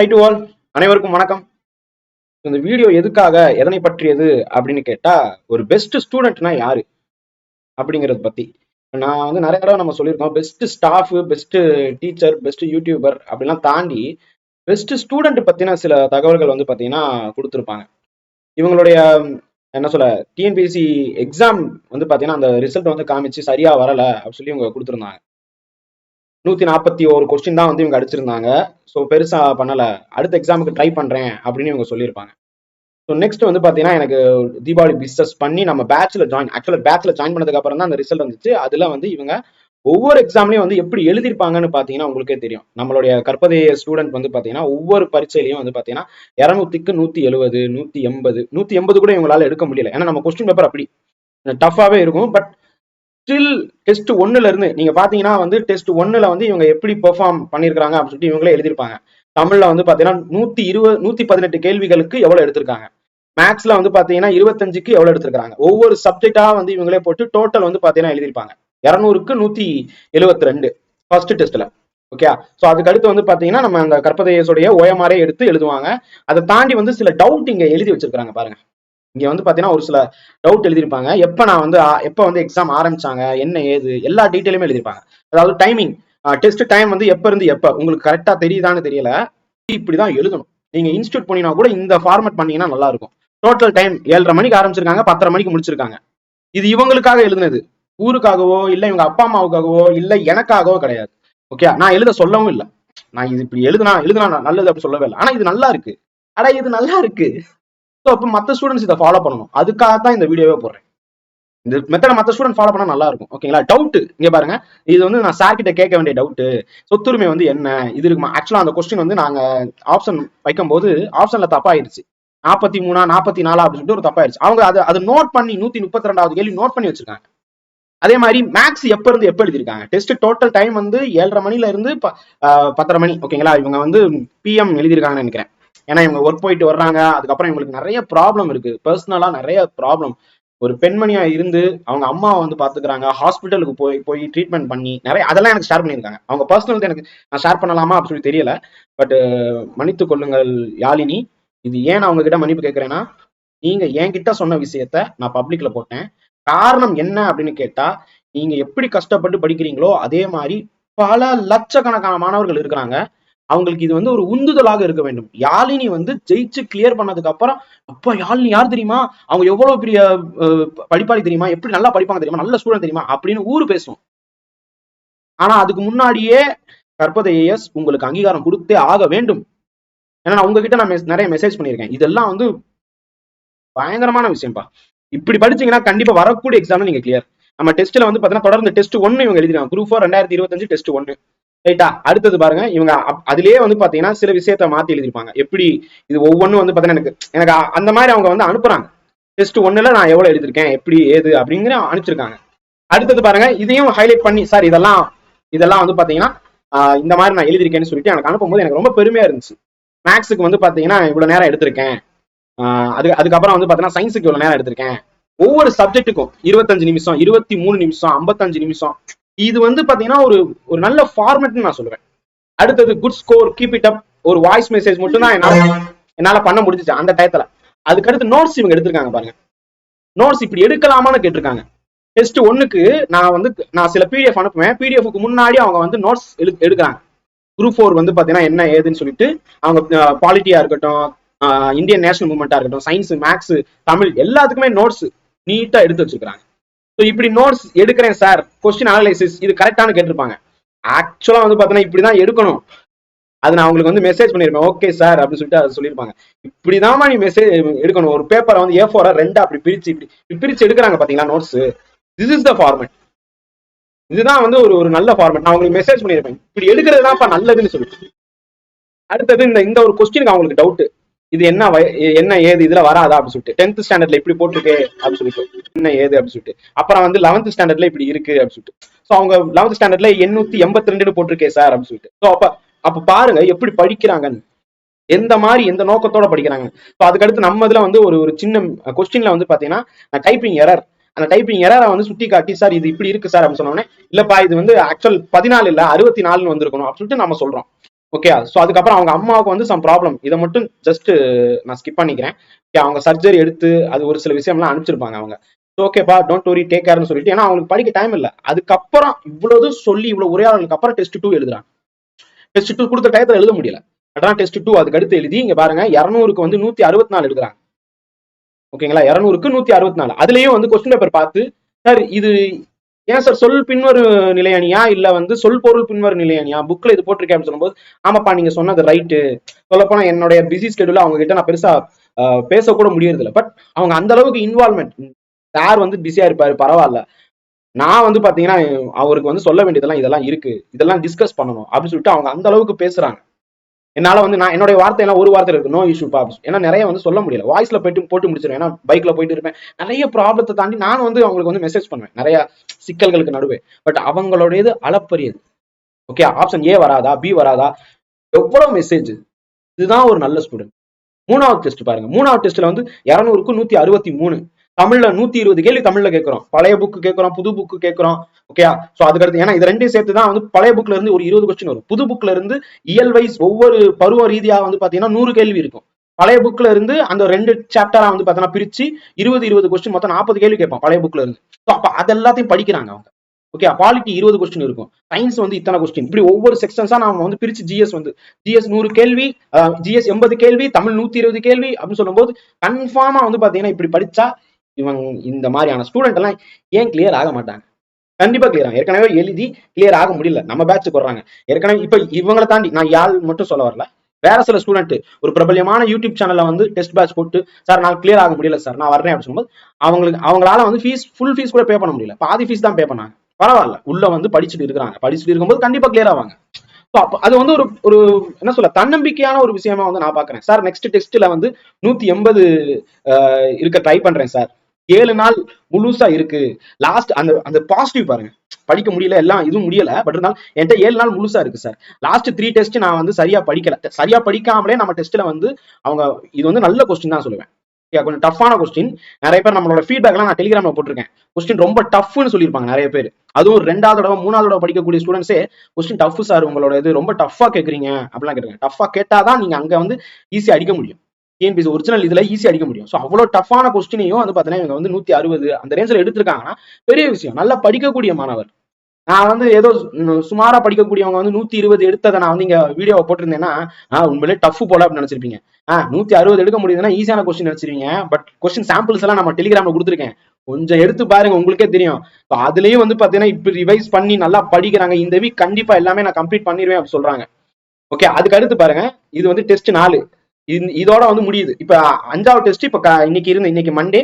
High to all அனைவருக்கும் வணக்கம். இந்த வீடியோ எதுக்காக எதனை பற்றியது அப்படின்னு கேட்டா ஒரு பெஸ்ட் ஸ்டூடெண்ட்னா யாரு? அப்படிங்கறது பத்தி. நான் வந்து நிறைய தடவை நம்ம சொல்லியிருக்கோம் best staff best teacher best YouTuber அப்படிலாம் தாண்டி பெஸ்ட் ஸ்டூடெண்ட் பத்தின சில தகவல்கள் வந்து பாத்தீங்கன்னா கொடுத்துருப்பாங்க. இவங்களுடைய என்ன சொல்ல டிஎன்பிஎஸ்சி எக்ஸாம் வந்து பாத்தீங்கன்னா அந்த ரிசல்ட் வந்து காமிச்சு சரியா வரல அப்படின்னு சொல்லி இவங்க கொடுத்துருந்தாங்க. நூத்தி நாற்பத்தி ஒரு கொஸ்டின் தான் வந்து இவங்க அடிச்சிருந்தாங்க. ஸோ பெருசா பண்ணல. அடுத்த எக்ஸாமுக்கு ட்ரை பண்றேன் அப்படின்னு இவங்க சொல்லியிருப்பாங்க. ஸோ நெக்ஸ்ட் வந்து பாத்தீங்கன்னா எனக்கு தீபாவளி பிஸ்னஸ் பண்ணி நம்ம பேட்ச்ல ஜாயின் ஆக்சுவலாக பேட்ச்ல ஜாயின் பண்ணதுக்கு அப்புறம் தான் அந்த ரிசல்ட் வந்துச்சு. அதுல வந்து இவங்க ஒவ்வொரு எக்ஸாம்லயும் வந்து எப்படி எழுதிருப்பாங்கன்னு பாத்தீங்கன்னா உங்களுக்கே தெரியும். நம்மளுடைய கற்பதைய ஸ்டூடெண்ட் வந்து பாத்தீங்கன்னா ஒவ்வொரு பரீட்சையிலையும் வந்து பாத்தீங்கன்னா இரநூத்திக்கு நூத்தி எழுபது நூத்தி எண்பது நூத்தி எண்பது கூட இவங்களால எடுக்க முடியல. ஏன்னா நம்ம கொஸ்டின் பேப்பர் அப்படி. டஃபாவே இருக்கும். பட் ஸ்டில் டெஸ்ட் ஒன்னுல இருந்து நீங்க பாத்தீங்கன்னா வந்து டெஸ்ட் ஒன்னுல வந்து இவங்க எப்படி பெர்ஃபார்ம் பண்ணிருக்காங்க அப்படின்னு சொல்லிட்டு இவங்களே எழுதிருப்பாங்க தமிழ்ல வந்து பாத்தீங்கன்னா நூத்தி இருபது நூத்தி பதினெட்டு கேள்விகளுக்கு எவ்வளவு எடுத்திருக்காங்க. மேக்ஸ்ல வந்து பாத்தீங்கன்னா இருபத்தஞ்சுக்கு எவ்வளவு எடுத்திருக்காங்க ஒவ்வொரு சப்ஜெக்டா வந்து இவங்களே போட்டு டோட்டல் வந்து பாத்தீங்கன்னா எழுதிருப்பாங்க இரநூறுக்கு நூத்தி எழுபத்தி ரெண்டு ஃபர்ஸ்ட் டெஸ்ட்ல ஓகே சோ அதுக்கு அடுத்து வந்து பாத்தீங்கன்னா நம்ம அந்த கற்பதையசுடைய ஓயமாரே எடுத்து எழுதுவாங்க. அதை தாண்டி வந்து சில டவுட் இங்க எழுதி வச்சிருக்காங்க பாருங்க. இங்க வந்து பாத்தீங்கன்னா ஒரு சில டவுட் எழுதியிருப்பாங்க. எப்ப நான் வந்து எப்போ எப்ப வந்து எக்ஸாம் ஆரம்பிச்சாங்க என்ன ஏது எல்லா டீட்டெயிலுமே எழுதியிருப்பாங்க. அதாவது டைமிங் டெஸ்ட் டைம் வந்து எப்ப இருந்து எப்ப உங்களுக்கு கரெக்டா தெரியுதான்னு தெரியல இப்படிதான் எழுதணும். நீங்க இன்ஸ்டியூட் பண்ணினா கூட இந்த ஃபார்மேட் பண்ணீங்கன்னா நல்லா இருக்கும் டோட்டல் டைம் ஏழரை மணிக்கு ஆரம்பிச்சிருக்காங்க பத்தரை மணிக்கு முடிச்சிருக்காங்க. இது இவங்களுக்காக எழுதுனது. ஊருக்காகவோ இல்ல இவங்க அப்பா அம்மாவுக்காகவோ இல்ல எனக்காகவோ கிடையாது. ஓகே நான் எழுத சொல்லவும் இல்லை. நான் இது இப்படி எழுதுனா எழுதுனா நான் நல்லது அப்படி சொல்லவே இல்லை. ஆனா இது நல்லா இருக்கு. ஆனா இது நல்லா இருக்கு. ஸோ அப்போ மற்ற ஸ்டூடெண்ட்ஸ் இதை ஃபாலோ பண்ணணும். அதுக்காக தான் இந்த வீடியோவே போடுறேன். இந்த மெத்தடை மற்ற ஸ்டூடெண்ட் ஃபாலோ பண்ணால் நல்லா இருக்கும். ஓகேங்களா டவுட் இங்கே பாருங்க. இது வந்து நான் சார் கிட்ட கேட்க வேண்டிய டவுட்டு சொத்துரிமை வந்து என்ன இது இருக்குமா? ஆக்சுவலாக அந்த கொஸ்டின் வந்து நாங்கள் ஆப்ஷன் வைக்கும்போது ஆப்ஷனில் தப்பாயிருச்சு நாற்பத்தி மூணா நாற்பத்தி நாலா அப்படின்னு சொல்லிட்டு ஒரு தப்பாயிருச்சு அவங்க அதை அதை நோட் பண்ணி நூற்றி முப்பத்தி ரெண்டாவது கேள்வி நோட் பண்ணி வச்சிருக்காங்க. அதே மாதிரி மேக்ஸ் எப்போ இருந்து எப்போ எழுதிருக்காங்க டெஸ்ட் டோட்டல் டைம் வந்து ஏழரை மணில இருந்து ப- பத்தரை மணி. ஓகேங்களா இவங்க வந்து பிஎம் எழுதியிருக்காங்கன்னு நினைக்கிறேன். ஏன்னா இவங்க ஒர்க் போயிட்டு வர்றாங்க. அதுக்கப்புறம் இவங்களுக்கு நிறைய ப்ராப்ளம் இருக்கு. பர்சனலா நிறைய ப்ராப்ளம் ஒரு பெண்மணியா இருந்து அவங்க அம்மாவை வந்து பாத்துக்கிறாங்க. ஹாஸ்பிட்டலுக்கு போய் போய் ட்ரீட்மெண்ட் பண்ணி நிறைய அதெல்லாம் எனக்கு ஷேர் பண்ணியிருக்காங்க. அவங்க பர்சனல் எனக்கு நான் ஷேர் பண்ணலாமா அப்படின்னு சொல்லி தெரியல. பட் மன்னித்துக் கொள்ளுங்கள் யாழினி. இது ஏன் நான் உங்ககிட்ட மன்னிப்பு கேட்கிறேன்னா நீங்க என்கிட்ட சொன்ன விஷயத்த நான் பப்ளிக்ல போட்டேன். காரணம் என்ன அப்படின்னு கேட்டா நீங்க எப்படி கஷ்டப்பட்டு படிக்கிறீங்களோ அதே மாதிரி பல லட்சக்கணக்கான மாணவர்கள் இருக்கிறாங்க. அவங்களுக்கு இது வந்து ஒரு உந்துதலாக இருக்க வேண்டும். யாழினி வந்து ஜெயிச்சு கிளியர் பண்ணதுக்கு அப்புறம் அப்பா யாழினி யார் தெரியுமா? அவங்க எவ்வளவு பெரிய படிப்பாளி தெரியுமா? எப்படி நல்லா படிப்பாங்க தெரியுமா? நல்ல ஸ்டூடெண்ட் தெரியுமா? அப்படின்னு ஊரு பேசும். ஆனா அதுக்கு முன்னாடியே கற்பதை ஏஎஸ் உங்களுக்கு அங்கீகாரம் கொடுத்தே ஆக வேண்டும். ஏன்னா நான் உங்ககிட்ட நான் மெஸ்- நிறைய மெசேஜ் பண்ணியிருக்கேன். இதெல்லாம் வந்து பயங்கரமான விஷயம்ப்பா. இப்படி படிச்சீங்கன்னா கண்டிப்பா வரக்கூடிய எக்ஸாம்ல நீங்க கிளியர் நம்ம டெஸ்ட்ல வந்து பாத்தீங்கன்னா தொடர்ந்து டெஸ்ட் ஒன்னு இவங்க எழுதிருக்காங்க. குரூப் ஃபோர் ரெண்டாயிரத்தி இருபத்தஞ்சு டெஸ்ட் ஒன்னு ரைட்டா அடுத்தது பாருங்க. இவங்க அப்- வந்து பாத்தீங்கன்னா சில விஷயத்த மாத்தி எழுதிருப்பாங்க எப்படி இது ஒவ்வொன்றும் வந்து பாத்தீங்கன்னா எனக்கு எனக்கு அந்த மாதிரி அவங்க வந்து அனுப்புறாங்க. டெஸ்ட் ஒன்னுல நான் எவ்வளவு எழுதிருக்கேன் எப்படி ஏது? அப்படிங்கிற அனுப்பிச்சிருக்காங்க. அடுத்தது பாருங்க. இதையும் ஹைலைட் பண்ணி சார் இதெல்லாம் இதெல்லாம் வந்து பாத்தீங்கன்னா இந்த மாதிரி நான் எழுதிருக்கேன்னு சொல்லிட்டு எனக்கு அனுப்பும்போது எனக்கு ரொம்ப பெருமையா இருந்துச்சு. மேக்ஸுக்கு வந்து பாத்தீங்கன்னா இவ்வளவு நேரம் எடுத்திருக்கேன். அதுக்கு அதுக்கப்புறம் வந்து பாத்தீங்கன்னா சயின்ஸுக்கு இவ்வளவு நேரம் எடுத்திருக்கேன். ஒவ்வொரு சப்ஜெக்ட்டுக்கும் இருபத்தஞ்சு நிமிஷம் இருபத்தி மூணு நிமிஷம் ஐம்பத்தஞ்சு நிமிஷம் இது வந்து பாத்தீங்கன்னா ஒரு ஒரு நல்ல ஃபார்மேட்னு நான் சொல்லுவேன். அடுத்தது good score keep it up ஒரு வாய்ஸ் மெசேஜ் மட்டும் தான் என்னால என்னால பண்ண முடிஞ்சுச்சு அந்த டயத்துல. அதுக்கடுத்து நோட்ஸ் இவங்க எடுத்திருக்காங்க பாருங்க. நோட்ஸ் இப்படி எடுக்கலாமான்னு கேட்டிருக்காங்க. டெஸ்ட் ஒன்னுக்கு நான் வந்து நான் சில பிடிஎஃப் அனுப்புவேன். பிடிஎஃப்க்கு முன்னாடி அவங்க வந்து நோட்ஸ் எடு எடுக்கிறாங்க. குரூப் ஃபோர் வந்து பாத்தீங்கன்னா என்ன ஏதுன்னு சொல்லிட்டு அவங்க பாலிட்டியா இருக்கட்டும் இந்தியன் நேஷனல் மூவ்மெண்டா இருக்கட்டும் சயின்ஸ் மேக்ஸ் தமிழ் எல்லாத்துக்குமே நோட்ஸ் நீட்டா எடுத்து வச்சிருக்காங்க ஸோ இப்படி நோட்ஸ் எடுக்கிறேன் சார் கொஸ்டின் அனலைசிஸ் இது கரெக்டானு கேட்டிருப்பாங்க. ஆக்சுவலா வந்து பாத்தீங்கன்னா இப்படிதான் எடுக்கணும். அது நான் உங்களுக்கு வந்து மெசேஜ் பண்ணிருப்பேன். ஓகே சார் அப்படின்னு சொல்லிட்டு அதை சொல்லியிருப்பாங்க. இப்படிதாம்மா நீ மெசேஜ் எடுக்கணும். ஒரு பேப்பரை வந்து ஏ ஃபோரா ரெண்டா அப்படி பிரிச்சு இப்படி பிரிச்சு எடுக்கிறாங்க பாத்தீங்களா notes this is the format இதுதான் வந்து ஒரு ஒரு நல்ல ஃபார்மெட் நான் உங்களுக்கு மெசேஜ் பண்ணிருப்பேன். இப்படி எடுக்கிறது தான்ப்பா நல்லதுன்னு சொல்லிட்டு. அடுத்தது இந்த இந்த ஒரு கொஸ்டினுக்கு அவங்களுக்கு டவுட் இது என்ன வய- என்ன ஏது இதுல வராதா அப்படின்னு சொல்லிட்டு டென்த் ஸ்டாண்டர்ட்ல இப்படி போட்டிருக்கே அப்படின்னு சொல்லிட்டு என்ன ஏது அப்படின்னு சொல்லிட்டு. அப்புறம் வந்து லெவன்த் ஸ்டாண்டர்ட்ல இப்படி இருக்கு அப்படின்னு சொல்லிட்டு. ஸோ அவங்க லெவன்த் ஸ்டாண்டர்ட்ல எண்ணூத்தி எண்பத்தி ரெண்டு போட்டிருக்கே சார் அப்படின்னு சொல்லிட்டு. ஸோ அப்ப அப்ப பாருங்க எப்படி படிக்கிறாங்கன்னு. எந்த மாதிரி எந்த நோக்கத்தோட படிக்கிறாங்க. ஸோ அதுக்கடுத்து நம்ம இதுல வந்து ஒரு ஒரு சின்ன கொஸ்டின்ல வந்து பாத்தீங்கன்னா டைப்பிங் எரர் அந்த டைப்பிங் எரரை வந்து சுட்டி காட்டி சார் இது இப்படி இருக்கு சார் அப்படின்னு சொன்னோடனே இல்லப்பா இது வந்து ஆக்சுவல் பதினாலு இல்ல அறுபத்தி நாலுன்னு வந்திருக்கணும் அப்படின்னு சொல்லிட்டு நம்ம சொல்றோம். ஓகே ஸோ அதுக்கப்புறம் அவங்க அம்மாவுக்கு வந்து சம் ப்ராப்ளம் இதை மட்டும் ஜஸ்ட் நான் ஸ்கிப் பண்ணிக்கிறேன். ஓகே அவங்க சர்ஜரி எடுத்து அது ஒரு சில விஷயம்லாம் அனுப்பிச்சிருப்பாங்க அவங்க. ஓகேப்பா டோன்ட் வரி டேக் கேர்னு சொல்லிட்டு. ஏன்னா அவங்களுக்கு படிக்க டைம் இல்லை. அதுக்கப்புறம் இவ்வளவு சொல்லி இவ்வளவு உரையாடலுக்கு அப்புறம் டெஸ்ட் டூ எழுதுறாங்க. டெஸ்ட் டூ கொடுத்த டயத்தில் எழுத முடியல. அதான் டெஸ்ட் டூ அதுக்கு அடுத்து எழுதி இங்க பாருங்க இரநூறுக்கு வந்து நூத்தி அறுபத்தி நாலு எடுக்கிறாங்க ஓகேங்களா இரநூறுக்கு நூத்தி அறுபத்தி நாலு அதுலயும் வந்து கொஸ்டின் பேப்பர் பார்த்து சார் இது ஏன் சார் சொல் பின்வரு நிலையணியா? இல்ல வந்து சொல் பொருள் பின்வரு நிலையணியா? புக்ல இது போட்டிருக்கேன்னு சொல்லும்போது ஆமாப்பா நீங்க சொன்னது ரைட்டு சொல்லப்போனா என்னுடைய பிஸி ஸ்கெடியூல அவங்க கிட்ட நான் பெருசா பேசக்கூட முடியறது இல்லை பட் அவங்க அந்த அளவுக்கு இன்வால்மெண்ட் சார் வந்து பிஸியா இருப்பாரு? பரவாயில்ல. நான் வந்து பாத்தீங்கன்னா அவருக்கு வந்து சொல்ல வேண்டியதெல்லாம் இதெல்லாம் இருக்கு. இதெல்லாம் டிஸ்கஸ் பண்ணணும் அப்படின்னு சொல்லிட்டு அவங்க அந்த அளவுக்கு பேசுறாங்க. என்னால் வந்து நான் என்னுடைய வார்த்தை எல்லாம் ஒரு வார்த்தை இருக்கு நோ இஷ்யூ பாப்ஸ் ஏன்னா நிறைய வந்து சொல்ல முடியல. வாய்ஸ்ல போயிட்டு போட்டு முடிச்சிருவேன். ஏன்னா பைக்ல போயிட்டு இருப்பேன். நிறைய ப்ராப்ளத்தை தாண்டி நானும் வந்து அவங்களுக்கு வந்து மெசேஜ் பண்ணுவேன். நிறைய சிக்கல்களுக்கு நடுவே. பட் அவங்களுடையது அளப்பரியது. ஓகே ஆப்ஷன் ஏ வராதா பி வராதா? எவ்வளவு மெசேஜ் இதுதான் ஒரு நல்ல ஸ்டூடெண்ட் மூணாவது டெஸ்ட் பாருங்க. மூணாவது டெஸ்ட்ல வந்து இரநூறுக்கு நூத்தி அறுபத்தி மூணு. தமிழ்ல நூத்தி இருபது கேள்வி தமிழ்ல கேட்கிறோம் பழைய புக்கு கேட்கிறோம் புது புக்கு கேட்கிறோம் ஓகே சோ அதுக்கடுத்து ஏன்னா இது ரெண்டையும் சேர்த்து தான் வந்து பழைய புக்ல இருந்து ஒரு இருபது கொஸ்டின் வரும். புது புக்ல இருந்து இயல் வைஸ் ஒவ்வொரு பருவ ரீதியா வந்து பாத்தீங்கன்னா நூறு கேள்வி இருக்கும். பழைய புக்ல இருந்து அந்த ரெண்டு சாப்டரா வந்து பாத்தீங்கன்னா பிரிச்சு இருபது இருபது கொஸ்டின் மொத்தம் நாற்பது கேள்வி கேட்பான் பழைய புக்ல இருந்து. ஸோ அப்ப அது எல்லாத்தையும் படிக்கிறாங்க அவங்க. ஓகே பாலிட்டி இருபது கொஸ்டின் இருக்கும். சயின்ஸ் வந்து இத்தனை கொஸ்டின் இப்படி ஒவ்வொரு செக்ஷன்ஸா நாம வந்து பிரிச்சு ஜிஎஸ் வந்து ஜிஎஸ் நூறு கேள்வி ஜிஎஸ் எண்பது கேள்வி தமிழ் நூத்தி இருபது கேள்வி அப்படின்னு சொல்லும்போது கன்ஃபார்மா வந்து பாத்தீங்கன்னா இப்படி படிச்சா இவங்க இந்த மாதிரியான ஸ்டூடெண்ட் எல்லாம் ஏன் கிளியர் ஆக மாட்டாங்க? கண்டிப்பா கிளியர் ஆகும். ஏற்கனவே எழுதி கிளியர் ஆக முடியல. நம்ம பேட்சுக்கு வர்றாங்க. ஏற்கனவே இப்ப இவங்களை தாண்டி நான் யாழ் மட்டும் சொல்ல வரல. வேற சில ஸ்டூடெண்ட் ஒரு பிரபலமான யூடியூப் சேனல்ல வந்து டெஸ்ட் பேட்ச் போட்டு சார் நான் கிளியர் ஆக முடியல சார் நான் வரேன். அப்படின்னு சொல்லும்போது அவங்களுக்கு அவங்களால வந்து ஃபீஸ் ஃபுல் ஃபீஸ் கூட பே பண்ண முடியல. பாதி ஃபீஸ் தான் பே பண்ணாங்க. பரவாயில்ல. உள்ள வந்து படிச்சுட்டு இருக்கிறாங்க. படிச்சுட்டு இருக்கும்போது கண்டிப்பா கிளியர் ஆவாங்க. அது வந்து ஒரு ஒரு என்ன சொல்ல தன்னம்பிக்கையான ஒரு விஷயமா வந்து நான் பாக்குறேன். சார் நெக்ஸ்ட் டெஸ்ட்ல வந்து நூத்தி எண்பது இருக்க ட்ரை பண்றேன் சார் ஏழு நாள் முழுசா இருக்கு. லாஸ்ட் அந்த அந்த பாசிட்டிவ் பாருங்க. படிக்க முடியல எல்லாம் இதுவும் முடியல பட் இருந்தாலும் என்கிட்ட ஏழு நாள் முழுசா இருக்கு சார் லாஸ்ட் த்ரீ டெஸ்ட் நான் வந்து சரியா படிக்கல. சரியா படிக்காமலே நம்ம டெஸ்ட்ல வந்து அவங்க இது வந்து நல்ல கொஸ்டின் தான் சொல்லுவேன். கொஞ்சம் டஃப்பான கொஸ்டின் நிறைய பேர் நம்மளோட ஃபீட்பேக்லாம் நான் டெலிகிராம்ல போட்டிருக்கேன். கொஸ்டின் ரொம்ப டஃப்னு சொல்லியிருப்பாங்க நிறைய பேர். அதுவும் ரெண்டாவது தடவை மூணாவது தடவை படிக்கக்கூடிய ஸ்டூடெண்ட்ஸே கொஸ்டின் டஃப் சார் உங்களோட இது ரொம்ப டஃப்பாக கேட்குறீங்க அப்படிலாம் கேட்குறாங்க டஃப்பாக கேட்டால் கேட்டாதான் நீங்க அங்க வந்து ஈஸியா அடிக்க முடியும். டிஎன்பிசி ஒரிஜினல் இதுல ஈஸியாக அடிக்க முடியும். ஸோ அவ்வளோ டஃப்பான கொஸ்டினையும் வந்து பார்த்தீங்கன்னா இவங்க வந்து நூத்தி அறுபது அந்த ரேஞ்சில் எடுத்திருக்காங்கன்னா பெரிய விஷயம். நல்லா படிக்கக்கூடிய மாணவர். நான் வந்து ஏதோ சுமாரா படிக்கக்கூடியவங்க வந்து நூத்தி இருபது எடுத்ததை நான் வந்து இங்க வீடியோவை போட்டிருந்தேன்னா உண்மையிலே டஃப் போல அப்படின்னு நினைச்சிருப்பீங்க. ஆஹ் நூத்தி அறுபது எடுக்க முடியுதுன்னா ஈஸியான கொஸ்டின் நினைச்சிருவீங்க. பட் கொஸ்டின் சாம்பிள்ஸ் எல்லாம் நம்ம டெலிகிராம்ல கொடுத்துருக்கேன். கொஞ்சம் எடுத்து பாருங்க உங்களுக்கே தெரியும். அதுலயும் வந்து பாத்தீங்கன்னா இப்ப ரிவைஸ் பண்ணி நல்லா படிக்கிறாங்க. இந்த வீக் கண்டிப்பா எல்லாமே நான் கம்ப்ளீட் பண்ணிடுவேன் அப்படின்னு சொல்றாங்க. ஓகே அதுக்கு அடுத்து பாருங்க. இது வந்து டெஸ்ட் நாலு. இதோட வந்து முடியுது. இப்ப அஞ்சாவது டெஸ்ட் இப்ப இன்னைக்கு இருந்து இன்னைக்கு மண்டே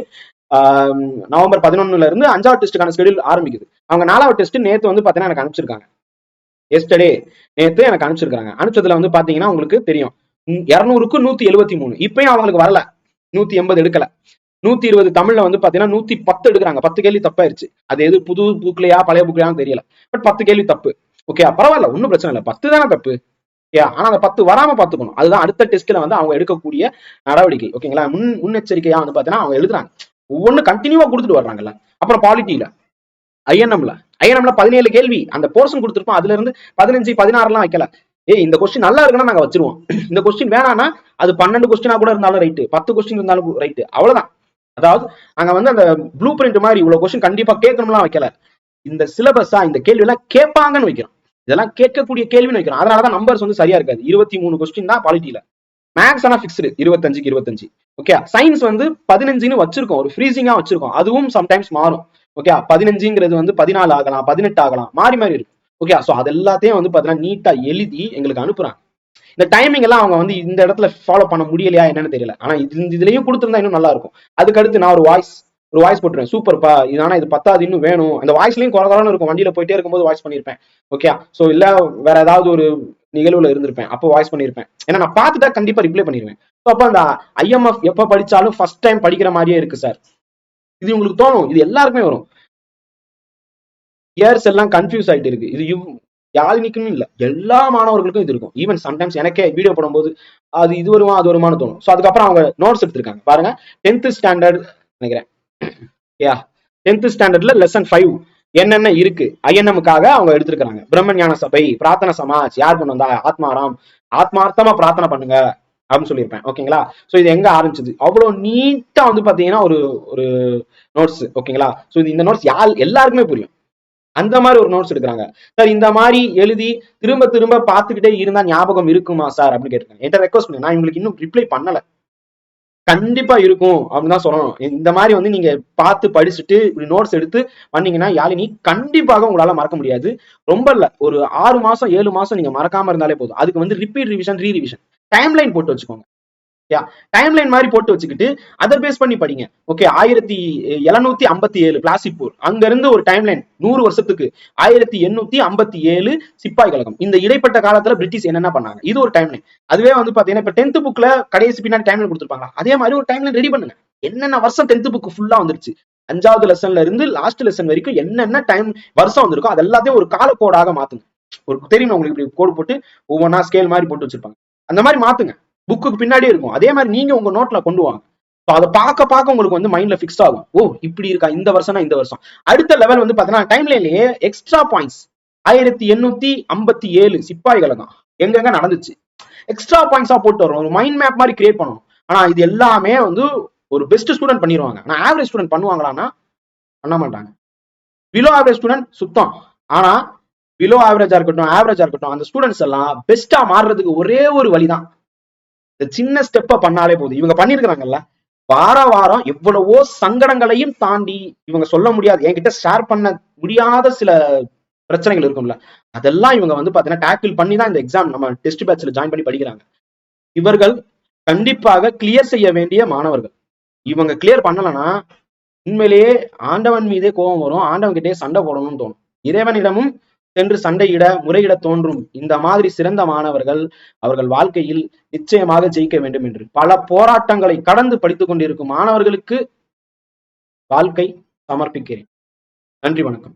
நவம்பர் பதினொன்னுல இருந்து அஞ்சாவது டெஸ்ட்டுக்கான ஸ்கெடியூல் ஆரம்பிக்குது. அவங்க நாலாவது டெஸ்ட் நேத்து வந்து பாத்தீங்கன்னா எனக்கு அனுப்பிச்சிருக்காங்க. எஸ்டர்டே நேத்து எனக்கு அனுப்பிச்சிருக்காங்க. அனுப்பிச்சதுல வந்து பாத்தீங்கன்னா உங்களுக்கு தெரியும். இருநூறுக்கு நூத்தி எழுபத்தி மூணு. இப்பயும் அவங்களுக்கு வரல. நூத்தி எண்பது எடுக்கல. நூத்தி இருபது தமிழ்ல வந்து பாத்தீங்கன்னா நூத்தி பத்து எடுக்கிறாங்க. பத்து கேள்வி தப்பாயிருச்சு. அது எது புது புக்லையா பழைய புக்லையான்னு தெரியல. பட் பத்து கேள்வி தப்பு. ஓகே பரவாயில்ல ஒன்றும் பிரச்சனை இல்லை. பத்து தானே தப்பு. ஓகே ஆனா அந்த பத்து வராம பாத்துக்கணும் அதுதான் அடுத்த டெஸ்ட்ல வந்து அவங்க எடுக்கக்கூடிய நடவடிக்கை. ஓகேங்களா முன் முன்னெச்சரிக்கையா வந்து பாத்தீங்கன்னா அவங்க எழுதுறாங்க. ஒவ்வொன்னு கண்டினியூவா கொடுத்துட்டு வர்றாங்கல்ல. அப்புறம் பாலிட்டியில ஐஎன்எம்ல ஐஎன்எம்ல பதினேழு கேள்வி. அந்த போர்ஷன் கொடுத்துருப்போம் அதுல இருந்து பதினஞ்சு பதினாறுலாம் வைக்கல. ஏய் இந்த கொஸ்டின் நல்லா இருக்குன்னா நாங்க வச்சிருவோம். இந்த கொஸ்டின் வேணாம்னா அது பன்னெண்டு கொஸ்டினா கூட இருந்தாலும் ரைட்டு பத்து கொஸ்டின் இருந்தாலும் ரைட்டு அவ்வளவுதான். அதாவது நாங்க வந்து அந்த ப்ளூ பிரிண்ட் மாதிரி இவ்வளவு கொஸ்டின் கண்டிப்பா கேட்கணும்லாம் வைக்கல. இந்த சிலபஸா இந்த கேள்வி எல்லாம் கேட்பாங்கன்னு வைக்கிறோம். இதெல்லாம் கேட்கக்கூடிய கேள்வின்னு வைக்கிறோம் அதனாலதான் நம்பர்ஸ் வந்து சரியா இருக்காது. இருபத்தி மூணு கொஸ்டின் தான் பாலிட்டியில மேக்ஸ் ஆனா ஃபிக்ஸ்டு இருபத்தஞ்சுக்கு இருபத்தஞ்சு. ஓகே சயின்ஸ் வந்து பதினஞ்சுன்னு வச்சிருக்கோம். ஒரு ஃப்ரீசிங்கா வச்சிருக்கோம். அதுவும் சம்டைம்ஸ் மாறும். ஓகே பதினஞ்சுங்கிறது வந்து பதினாலு ஆகலாம் பதினெட்டு ஆகலாம். மாறி மாறி இருக்கு ஓகே ஸோ அது எல்லாத்தையும் வந்து பாத்தீங்கன்னா நீட்டா எழுதி எங்களுக்கு அனுப்புறாங்க. இந்த டைமிங் எல்லாம் அவங்க வந்து இந்த இடத்துல ஃபாலோ பண்ண முடியலையா என்னன்னு தெரியல. ஆனா இது இந்த இதுலயும் கொடுத்துருந்தா இன்னும் நல்லா இருக்கும். அதுக்கு அடுத்து நான் ஒரு வாய்ஸ் ஒரு வாய்ஸ் போட்டுருவேன். சூப்பர்ப்பா இது ஆனால் இது பத்தாது இன்னும் வேணும். அந்த வாய்ஸ்லையும் குறதாலும் இருக்கும். வண்டியில் போயிட்டே இருக்கும்போது வாய்ஸ் பண்ணியிருப்பேன் ஓகே ஸோ இல்லை வேற ஏதாவது ஒரு நிகழ்வுல இருந்திருப்பேன். அப்போ வாய்ஸ் பண்ணியிருப்பேன் ஏன்னா நான் பார்த்துட்டா கண்டிப்பா ரிப்ளை பண்ணிடுவேன் ஸோ அப்போ அந்த ஐஎம்எஃப் எப்போ படிச்சாலும் ஃபர்ஸ்ட் டைம் படிக்கிற மாதிரியே இருக்கு சார் இது உங்களுக்கு தோணும். இது எல்லாருக்குமே வரும். இயர்ஸ் எல்லாம் கன்ஃபியூஸ் ஆகிட்டு இருக்கு. இது இவ் யாழ்னிக்குன்னு இல்லை. எல்லா மாணவர்களுக்கும் இது இருக்கும். ஈவன் சம்டைம்ஸ் எனக்கே வீடியோ போடும்போது அது இது வருமா அது வருமானு தோணும். ஸோ அதுக்கப்புறம் அவங்க நோட்ஸ் எடுத்திருக்காங்க. பாருங்க. டென்த் ஸ்டாண்டர்ட் நினைக்கிறேன். யா டென்த் ஸ்டாண்டர்ட்ல லெசன் ஃபைவ் என்னென்ன இருக்கு? ஐஎன்எம்முக்காக அவங்க எடுத்திருக்கிறாங்க. பிரம்ம ஞான சபை பிரார்த்தனை சமாஜ் யார் கொண்டு வந்தா ஆத்மாராம். ஆத்மார்த்தமா பிரார்த்தனை பண்ணுங்க அப்படின்னு சொல்லியிருப்பேன். ஓகேங்களா சோ இது எங்க ஆரம்பிச்சது? அவ்வளவு நீட்டா வந்து பாத்தீங்கன்னா ஒரு ஒரு நோட்ஸ் ஓகேங்களா சோ இது இந்த நோட்ஸ் யார் எல்லாருக்குமே புரியும். அந்த மாதிரி ஒரு நோட்ஸ் எடுக்கிறாங்க. சார் இந்த மாதிரி எழுதி திரும்ப திரும்ப பார்த்துக்கிட்டே இருந்தா ஞாபகம் இருக்குமா சார் அப்படின்னு கேட்டிருக்காங்க. என்கிட்ட ரெக்வஸ்ட் பண்ணி. நான் உங்களுக்கு இன்னும் ரிப்ளை பண்ணல. கண்டிப்பா இருக்கும் அப்படின்னு தான் சொல்லணும். இந்த மாதிரி வந்து நீங்க பார்த்து படிச்சுட்டு இப்படி நோட்ஸ் எடுத்து பண்ணீங்கன்னா யாழினி கண்டிப்பாக உங்களால மறக்க முடியாது. ரொம்ப இல்ல ஒரு ஆறு மாசம் ஏழு மாசம் நீங்க மறக்காம இருந்தாலே போதும். அதுக்கு வந்து repeat revision re revision time line போட்டு வச்சுக்கோங்க. யா டைம் மாதிரி போட்டு வச்சுக்கிட்டு அதை பேஸ் பண்ணி படிங்க. ஓகே ஆயிரத்தி எழுநூத்தி ஐம்பத்தி ஏழு பிளாசிப்பூர். அங்க இருந்து ஒரு டைம் லைன் நூறு வருஷத்துக்கு. ஆயிரத்தி எண்ணூத்தி ஐம்பத்தி ஏழு சிப்பாய் கழகம். இந்த இடைப்பட்ட காலத்துல பிரிட்டிஷ் என்னென்ன பண்ணாங்க? இது ஒரு டைம் லைன் அதுவே வந்து பாத்தீங்கன்னா இப்ப டென்த் புக்ல கடைசி பின்னாடி டைம்லைன் கொடுத்துருப்பாங்க அதே மாதிரி ஒரு டைம்லைன் ரெடி பண்ணுங்க. என்னென்ன வருஷம் டென்த் புக் ஃபுல்லா வந்துருச்சு? அஞ்சாவது லெசன்ல இருந்து லாஸ்ட் லெசன் வரைக்கும் என்னென்ன டைம் வருஷம் வந்திருக்கோ அது எல்லாத்தையும் ஒரு காலக்கோடாக மாத்துங்க. ஒரு தெரியுமா உங்களுக்கு இப்படி கோடு போட்டு ஒவ்வொன்றா ஸ்கேல் மாதிரி போட்டு வச்சிருப்பாங்க. அந்த மாதிரி மாத்துங்க. புக்குக்கு பின்னாடி இருக்கும். அதே மாதிரி நீங்க உங்க நோட்ல கொண்டு வாங்க. அதை பார்க்க பார்க்க உங்களுக்கு வந்து மைண்ட்ல ஃபிக்ஸ் ஆகும். ஓ இப்படி இருக்கா? இந்த வருஷம்னா இந்த வருஷம். அடுத்த லெவல் வந்து பாத்தீங்கன்னா டைம் எக்ஸ்ட்ரா பாயிண்ட்ஸ் ஆயிரத்தி எண்ணூத்தி ஐம்பத்தி ஏழு சிப்பாய் கழகம் எங்கெங்க நடந்துச்சு? எக்ஸ்ட்ரா பாயிண்ட்ஸா போட்டு வரும். ஒரு மைண்ட் மேப் மாதிரி கிரியேட் பண்ணணும் ஆனா இது எல்லாமே வந்து ஒரு பெஸ்ட் ஸ்டூடெண்ட் பண்ணிடுவாங்க ஆனா ஆவரேஜ் ஸ்டூடெண்ட் பண்ணுவாங்களான்னா பண்ண மாட்டாங்க. பிலோ ஆவரேஜ் ஸ்டூடெண்ட் சுத்தம். ஆனா பிலோ ஆவரேஜா இருக்கட்டும் ஆவரேஜா இருக்கட்டும் அந்த ஸ்டூடெண்ட்ஸ் எல்லாம் பெஸ்டா மாறுறதுக்கு ஒரே ஒரு வழிதான். இந்த சின்ன ஸ்டெப்ப பண்ணாலே போதும். இவங்க பண்ணிருக்கிறாங்கல்ல? வார வாரம் எவ்வளவோ சங்கடங்களையும் தாண்டி இவங்க சொல்ல முடியாது. என்கிட்ட ஷேர் பண்ண முடியாத சில பிரச்சனைகள் இருக்கும்ல. அதெல்லாம் இவங்க வந்து பாத்தீங்கன்னா டேக்கிள் பண்ணி தான் இந்த எக்ஸாம் நம்ம டெஸ்ட் பேட்ச்ல ஜாயின் பண்ணி படிக்கிறாங்க. இவர்கள் கண்டிப்பாக கிளியர் செய்ய வேண்டிய மாணவர்கள். இவங்க கிளியர் பண்ணலன்னா உண்மையிலேயே ஆண்டவன் மீதே கோபம் வரும். ஆண்டவன் கிட்டே சண்டை போடணும்னு தோணும். இறைவனிடமும் சென்று சண்டையிட முறையிட தோன்றும். இந்த மாதிரி சிறந்த மாணவர்கள் அவர்கள் வாழ்க்கையில் நிச்சயமாக ஜெயிக்க வேண்டும் என்று. பல போராட்டங்களை கடந்து படித்துக் கொண்டிருக்கும் மாணவர்களுக்கு வாழ்க்கை சமர்ப்பிக்கிறேன். நன்றி வணக்கம்.